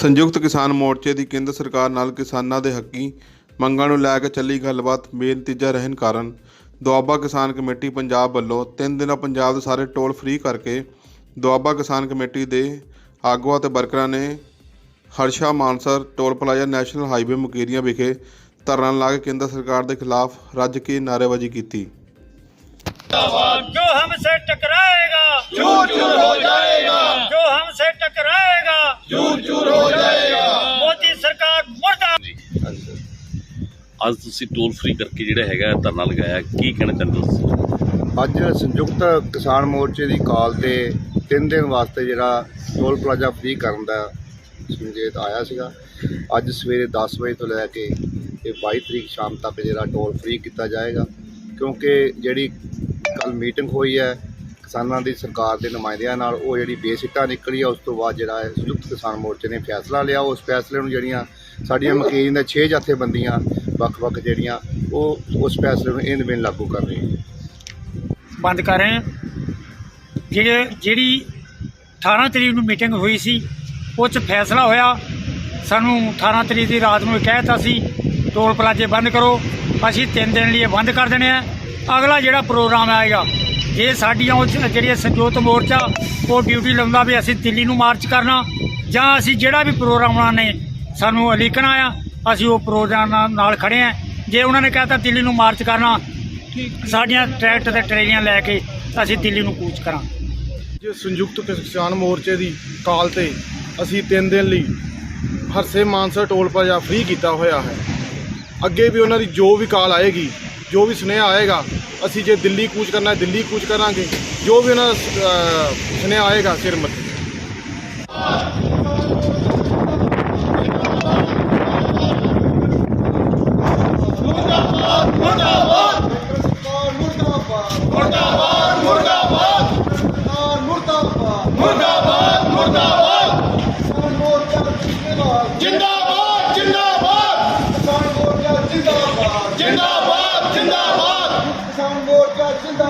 ਸੰਯੁਕਤ ਕਿਸਾਨ ਮੋਰਚੇ ਦੀ ਕੇਂਦਰ ਸਰਕਾਰ ਨਾਲ ਕਿਸਾਨਾਂ ਦੇ ਹੱਕੀ ਮੰਗਾਂ ਨੂੰ ਲੈ ਕੇ ਚੱਲੀ ਗੱਲਬਾਤ ਬੇਨਤੀਜਾ ਰਹਿਣ ਕਾਰਨ ਦੁਆਬਾ ਕਿਸਾਨ ਕਮੇਟੀ ਪੰਜਾਬ ਵੱਲੋਂ ਤਿੰਨ ਦਿਨਾਂ ਪੰਜਾਬ ਦੇ ਸਾਰੇ ਟੋਲ ਫ੍ਰੀ ਕਰਕੇ ਦੁਆਬਾ ਕਿਸਾਨ ਕਮੇਟੀ ਦੇ ਆਗੂਆਂ ਅਤੇ ਵਰਕਰਾਂ ਨੇ Harsha Mansar toll plaza national highway Mukerian ਵਿਖੇ ਧਰਨਾ ਲਾ ਕੇ ਕੇਂਦਰ ਸਰਕਾਰ ਦੇ ਖਿਲਾਫ ਰੱਜ ਕੇ ਨਾਰੇਬਾਜ਼ੀ ਕੀਤੀ। ਅੱਜ ਤੁਸੀਂ ਟੋਲ ਫ੍ਰੀ ਕਰਕੇ ਜਿਹੜਾ ਹੈਗਾ ਧਰਨਾ ਲਗਾਇਆ, ਕੀ ਕਹਿਣਾ ਚਾਹੁੰਦੇ ਹੋ ਅੱਜ ਸੰਯੁਕਤ ਕਿਸਾਨ ਮੋਰਚੇ ਦੀ ਕਾਲ ਤੇ ਤਿੰਨ ਦਿਨ ਵਾਸਤੇ ਜਿਹੜਾ ਟੋਲ ਪਲਾਜ਼ਾ ਫ੍ਰੀ ਕਰਨ ਦਾ ਸੰਕੇਤ ਆਇਆ ਸੀਗਾ। ਅੱਜ ਸਵੇਰੇ 10 ਵਜੇ ਤੋਂ ਲੈ ਕੇ ਇਹ 22 ਤਰੀਕ ਸ਼ਾਮ ਤੱਕ ਜਿਹੜਾ ਟੋਲ ਫ੍ਰੀ ਕੀਤਾ ਜਾਏਗਾ, ਕਿਉਂਕਿ ਜਿਹੜੀ ਕੱਲ ਮੀਟਿੰਗ ਹੋਈ ਹੈ, ਕਿਸਾਨਾਂ ਦੀ ਸਰਕਾਰ ਦੇ ਨੁਮਾਇੰਦਿਆਂ ਨਾਲ ਉਹ ਜਿਹੜੀ ਬੇਸਿੱਟਾ ਨਿਕਲੀ ਆ, ਉਸ ਤੋਂ ਬਾਅਦ ਜਿਹੜਾ ਹੈ ਸੰਯੁਕਤ ਕਿਸਾਨ ਮੋਰਚੇ ਨੇ ਫੈਸਲਾ ਲਿਆ। ਉਸ ਫੈਸਲੇ ਨੂੰ ਜਿਹੜੀਆਂ ਸਾਡੀਆਂ ਮਕੀਨ ਦੇ 6 ਜਥੇਬੰਦੀਆਂ ਵੱਖ-ਵੱਖ ਜਿਹੜੀਆਂ ਉਹ ਉਸ ਫੈਸਲੇ ਨੂੰ ਇਹਨ ਬਿਨ ਲਾਗੂ ਕਰ ਰਹੀਆਂ। ਬੰਦ ਕਰ ਰਹੇ ਜਿਹੜੇ ਜਿਹੜੀ 18 ਤਰੀਕ ਨੂੰ ਮੀਟਿੰਗ ਹੋਈ ਸੀ ਉਹ 'ਚ ਫੈਸਲਾ ਹੋਇਆ। ਸਾਨੂੰ 18 ਤਰੀਕ ਦੀ ਰਾਤ ਨੂੰ ਇਹ ਕਹਿਤਾ ਸੀ, ਟੋਲ ਪਲਾਜ਼ੇ ਬੰਦ ਕਰੋ। ਅਸੀਂ ਤਿੰਨ ਦਿਨ ਲਈ ਇਹ ਬੰਦ ਕਰ ਦੇਣੇ ਆ। ਅਗਲਾ ਜਿਹੜਾ ਪ੍ਰੋਗਰਾਮ ਆਏਗਾ, ਜੇ ਸਾਡੀਆਂ ਉਹ ਜ- ਜਿਹੜੀਆਂ ਸੰਯੁਕਤ ਮੋਰਚਾ, ਉਹ ਡਿਊਟੀ ਲਾਉਂਦਾ ਵੀ ਅਸੀਂ ਦਿੱਲੀ ਨੂੰ ਮਾਰਚ ਕਰਨਾ, ਜਾਂ ਅਸੀਂ ਜਿਹੜਾ ਵੀ ਪ੍ਰੋਗਰਾਮ ਉਹਨਾਂ ਨੇ ਸਾਨੂੰ ਅਲੀਕਣਾ ਆ ਅਸੀਂ ਉਹ ਪ੍ਰੋਗਰਾਮ ਨਾਲ- ਨਾਲ ਖੜੇ ਆ। ਜੇ ਉਹਨਾਂ ਨੇ ਕਹਿਤਾ ਦਿੱਲੀ ਨੂੰ ਮਾਰਚ ਕਰਨਾ, ਸਾਡੀਆਂ ਟਰੈਕਟਰ ਤੇ ਟਰੇਲੀਆਂ ਲੈ ਕੇ ਅਸੀਂ ਦਿੱਲੀ ਨੂੰ ਕੂਚ ਕਰਾਂ ਜੋ ਸੰਯੁਕਤ ਕਿਸਾਨ ਮੋਰਚੇ ਦੀ ਕਾਲ ਤੇ ਅਸੀਂ 3 ਦਿਨ ਲਈ Harse Mansa toll plaza free ਕੀਤਾ ਹੋਇਆ ਹੈ। ਅੱਗੇ ਵੀ ਉਹਨਾਂ ਦੀ ਜੋ ਵੀ ਕਾਲ ਆਏਗੀ, ਜੋ ਵੀ ਸੁਨੇਹਾ ਆਏਗਾ, ਅਸੀਂ ਜੇ ਦਿੱਲੀ ਕੂਚ ਕਰਨਾ ਦਿੱਲੀ ਕੂਚ ਕਰਾਂਗੇ। ਜੋ ਵੀ ਉਹਨਾਂ ਦਾ ਸੁਨੇਹਾ ਆਏਗਾ ਸਿਰ ਮੱਥੇ ਮੁਰਦਾਬਾਦ ਮੁਰਦਾਬਾਦ। ਕਿਸਾਨ ਮੋਰਚਾ ਜਿੰਦਾਬਾਦ। ਜਿੰਦਾਬਾਦ ਜਿੰਦਾਬਾਦ। ਕਿਸਾਨ ਮੋਰਚਾ ਜਿੰਦਾਬਾਦ। ਜਿੰਦਾਬਾਦ ਜਿੰਦਾਬਾਦ। ਕਿਸਾਨ ਮੋਰਚਾ ਜਿੰਦਾਬਾਦ।